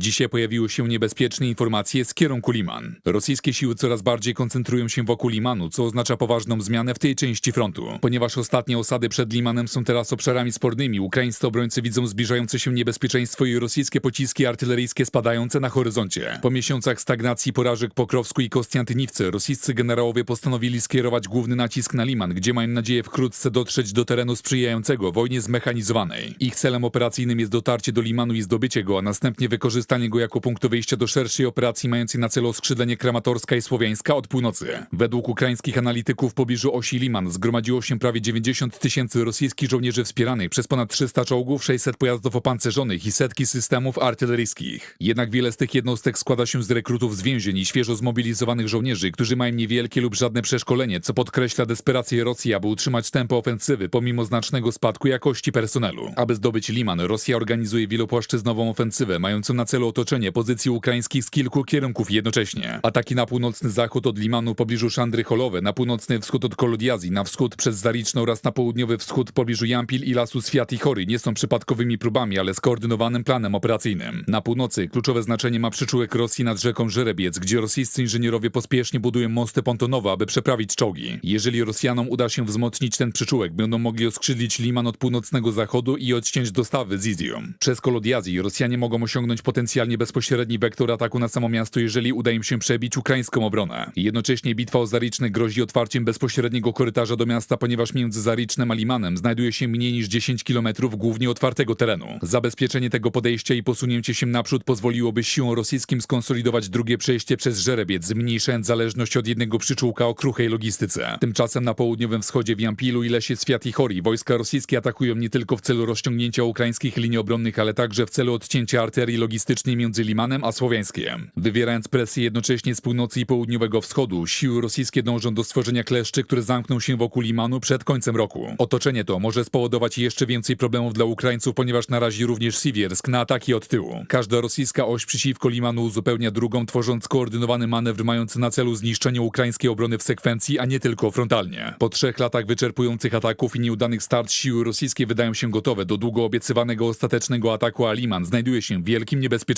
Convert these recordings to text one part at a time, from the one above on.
Dzisiaj pojawiły się niebezpieczne informacje z kierunku Liman. Rosyjskie siły coraz bardziej koncentrują się wokół Limanu, co oznacza poważną zmianę w tej części frontu. Ponieważ ostatnie osady przed Limanem są teraz obszarami spornymi, ukraińscy obrońcy widzą zbliżające się niebezpieczeństwo i rosyjskie pociski artyleryjskie spadające na horyzoncie. Po miesiącach stagnacji porażek Pokrowsku i Kostiantyniwce, rosyjscy generałowie postanowili skierować główny nacisk na Liman, gdzie mają nadzieję wkrótce dotrzeć do terenu sprzyjającego wojnie zmechanizowanej. Ich celem operacyjnym jest dotarcie do Limanu i zdobycie go, a następnie wykorzystanie go jako punktu wyjścia do szerszej operacji mającej na celu oskrzydlenie Kramatorska i Słowiańska od północy. Według ukraińskich analityków w pobliżu osi Liman zgromadziło się prawie 90 tysięcy rosyjskich żołnierzy wspieranych przez ponad 300 czołgów, 600 pojazdów opancerzonych i setki systemów artyleryjskich. Jednak wiele z tych jednostek składa się z rekrutów z więzień i świeżo zmobilizowanych żołnierzy, którzy mają niewielkie lub żadne przeszkolenie, co podkreśla desperację Rosji, aby utrzymać tempo ofensywy pomimo znacznego spadku jakości personelu. Aby zdobyć Liman, Rosja organizuje wielopłaszczyznową ofensywę, mającą na celu otoczenie pozycji ukraińskich z kilku kierunków jednocześnie. Ataki na północny zachód od Limanu w pobliżu Szandry Holowe, na północny wschód od Kolodiazji, na wschód przez Zariczną oraz na południowy wschód w pobliżu Jampil i lasu Swiat i Chory nie są przypadkowymi próbami, ale skoordynowanym planem operacyjnym. Na północy kluczowe znaczenie ma przyczółek Rosji nad rzeką Żerebiec, gdzie rosyjscy inżynierowie pospiesznie budują mosty pontonowe, aby przeprawić czołgi. Jeżeli Rosjanom uda się wzmocnić ten przyczółek, będą mogli oskrzydlić Liman od północnego zachodu i odciąć dostawy z Izium. Przez Kolodiazji Rosjanie mogą osiągnąć potencjalnie bezpośredni wektor ataku na samo miasto, jeżeli uda im się przebić ukraińską obronę. Jednocześnie bitwa o Zariczny grozi otwarciem bezpośredniego korytarza do miasta, ponieważ między Zaricznem a Limanem znajduje się mniej niż 10 km głównie otwartego terenu. Zabezpieczenie tego podejścia i posunięcie się naprzód pozwoliłoby siłom rosyjskim skonsolidować drugie przejście przez Żerebiec, zmniejszając zależność od jednego przyczółka o kruchej logistyce. Tymczasem na południowym wschodzie w Jampilu i lesie Swiat i Chori wojska rosyjskie atakują nie tylko w celu rozciągnięcia ukraińskich linii obronnych, ale także w celu odcięcia arterii logistycznej między Limanem a Słowiańskiem. Wywierając presję jednocześnie z północy i południowego wschodu, siły rosyjskie dążą do stworzenia kleszczy, które zamkną się wokół Limanu przed końcem roku. Otoczenie to może spowodować jeszcze więcej problemów dla Ukraińców, ponieważ narazi również Siwiersk na ataki od tyłu. Każda rosyjska oś przeciwko Limanu uzupełnia drugą, tworząc skoordynowany manewr mający na celu zniszczenie ukraińskiej obrony w sekwencji, a nie tylko frontalnie. Po trzech latach wyczerpujących ataków i nieudanych start siły rosyjskie wydają się gotowe do długo obiecywanego ostatecznego ataku, a Liman znajduje się w wielkim niebezpieczeństwie.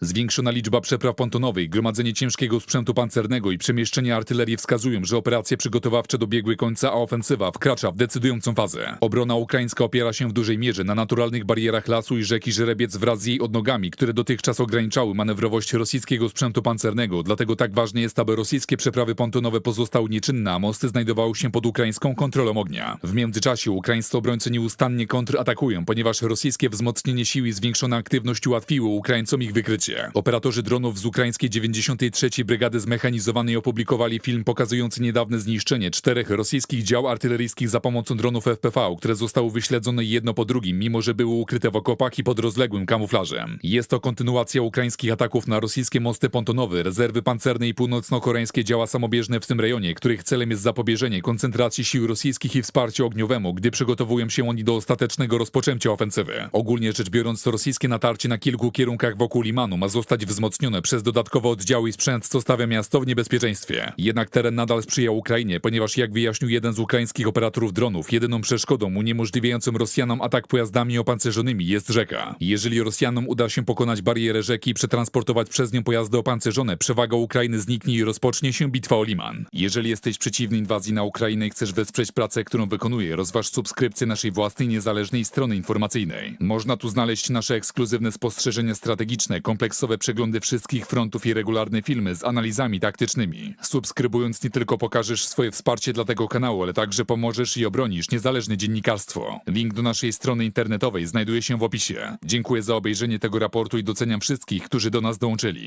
Zwiększona liczba przepraw pontonowych, gromadzenie ciężkiego sprzętu pancernego i przemieszczenie artylerii wskazują, że operacje przygotowawcze dobiegły końca, a ofensywa wkracza w decydującą fazę. Obrona ukraińska opiera się w dużej mierze na naturalnych barierach lasu i rzeki Żerebiec wraz z jej odnogami, które dotychczas ograniczały manewrowość rosyjskiego sprzętu pancernego, dlatego tak ważne jest, aby rosyjskie przeprawy pontonowe pozostały nieczynne, a mosty znajdowały się pod ukraińską kontrolą ognia. W międzyczasie ukraińscy obrońcy nieustannie kontratakują, ponieważ rosyjskie wzmocnienie sił i zwiększona aktywność ułatwiło Ukraińcom ich wykrycie. Operatorzy dronów z ukraińskiej 93. Brygady Zmechanizowanej opublikowali film pokazujący niedawne zniszczenie czterech rosyjskich dział artyleryjskich za pomocą dronów FPV, które zostały wyśledzone jedno po drugim, mimo że były ukryte w okopach i pod rozległym kamuflażem. Jest to kontynuacja ukraińskich ataków na rosyjskie mosty pontonowe, rezerwy pancerne i północno-koreańskie działa samobieżne w tym rejonie, których celem jest zapobieżenie koncentracji sił rosyjskich i wsparciu ogniowemu, gdy przygotowują się oni do ostatecznego rozpoczęcia ofensywy. Ogólnie rzecz biorąc, rosyjskie natarcie na kilku kierunkach wokół Limanu ma zostać wzmocnione przez dodatkowe oddziały i sprzęt, co stawia miasto w niebezpieczeństwie. Jednak teren nadal sprzyja Ukrainie, ponieważ jak wyjaśnił jeden z ukraińskich operatorów dronów, jedyną przeszkodą uniemożliwiającą Rosjanom atak pojazdami opancerzonymi jest rzeka. Jeżeli Rosjanom uda się pokonać barierę rzeki i przetransportować przez nią pojazdy opancerzone, przewaga Ukrainy zniknie i rozpocznie się bitwa o Liman. Jeżeli jesteś przeciwny inwazji na Ukrainę i chcesz wesprzeć pracę, którą wykonuję, rozważ subskrypcję naszej własnej niezależnej strony informacyjnej. Można tu znaleźć nasze ekskluzywne spostrzeżenia strategiczne, kompleksowe przeglądy wszystkich frontów i regularne filmy z analizami taktycznymi. Subskrybując nie tylko pokażesz swoje wsparcie dla tego kanału, ale także pomożesz i obronisz niezależne dziennikarstwo. Link do naszej strony internetowej znajduje się w opisie. Dziękuję za obejrzenie tego raportu i doceniam wszystkich, którzy do nas dołączyli.